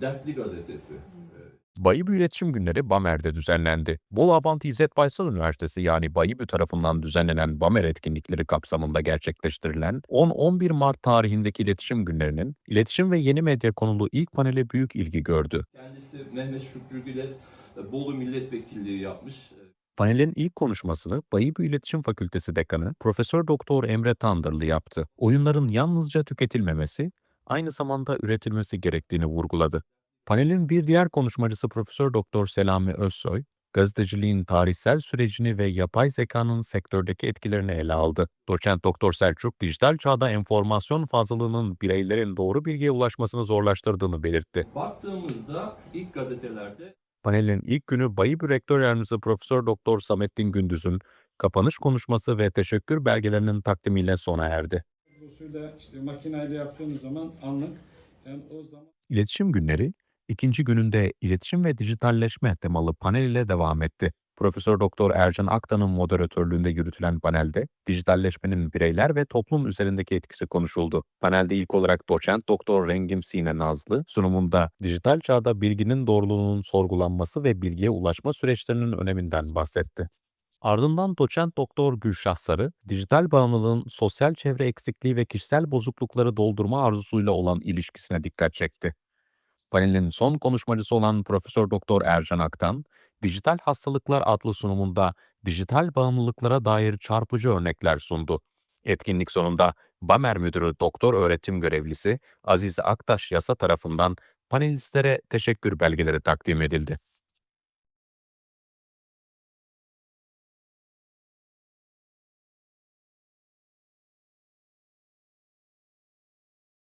Dertli Gazetesi. Bayibü İletişim Günleri Bamer'de düzenlendi. Bolu Abant İzzet Baysal Üniversitesi yani Bayibü tarafından düzenlenen Bamer etkinlikleri kapsamında gerçekleştirilen 10-11 Mart tarihindeki iletişim günlerinin iletişim ve yeni medya konulu ilk paneli büyük ilgi gördü. Kendisi Mehmet Şükrü Güles e, Bolu Milletvekilliği yapmış. Panelin ilk konuşmasını Bayibü İletişim Fakültesi Dekanı Profesör Doktor Emre Tandırlı yaptı. Oyunların yalnızca tüketilmemesi, aynı zamanda üretilmesi gerektiğini vurguladı. Panelin bir diğer konuşmacısı Profesör Doktor Selami Özsoy, gazeteciliğin tarihsel sürecini ve yapay zekanın sektördeki etkilerini ele aldı. Doçent Doktor Selçuk, dijital çağda enformasyon fazlalığının bireylerin doğru bilgiye ulaşmasını zorlaştırdığını belirtti. Baktığımızda ilk gazetelerde Panelin ilk günü Bayibü Rektör Yardımcısı Profesör Doktor Samettin Gündüz'ün kapanış konuşması ve teşekkür belgelerinin takdimiyle sona erdi. Usulü işte makineyle yaptığımız zaman anlık yani o zaman İletişim günleri ikinci gününde iletişim ve dijitalleşme temalı panel ile devam etti. Profesör Doktor Ercan Aktan'ın moderatörlüğünde yürütülen panelde dijitalleşmenin bireyler ve toplum üzerindeki etkisi konuşuldu. Panelde ilk olarak doçent Doktor Rengim Sine Nazlı sunumunda dijital çağda bilginin doğruluğunun sorgulanması ve bilgiye ulaşma süreçlerinin öneminden bahsetti. Ardından doçent doktor Gülşah Sarı, dijital bağımlılığın sosyal çevre eksikliği ve kişisel bozuklukları doldurma arzusuyla olan ilişkisine dikkat çekti. Panelin son konuşmacısı olan Profesör Doktor Ercan Aktan, Dijital Hastalıklar adlı sunumunda dijital bağımlılıklara dair çarpıcı örnekler sundu. Etkinlik sonunda BAMER Müdürü Doktor Öğretim Görevlisi Aziz Aktaş Yasa tarafından panelistlere teşekkür belgeleri takdim edildi.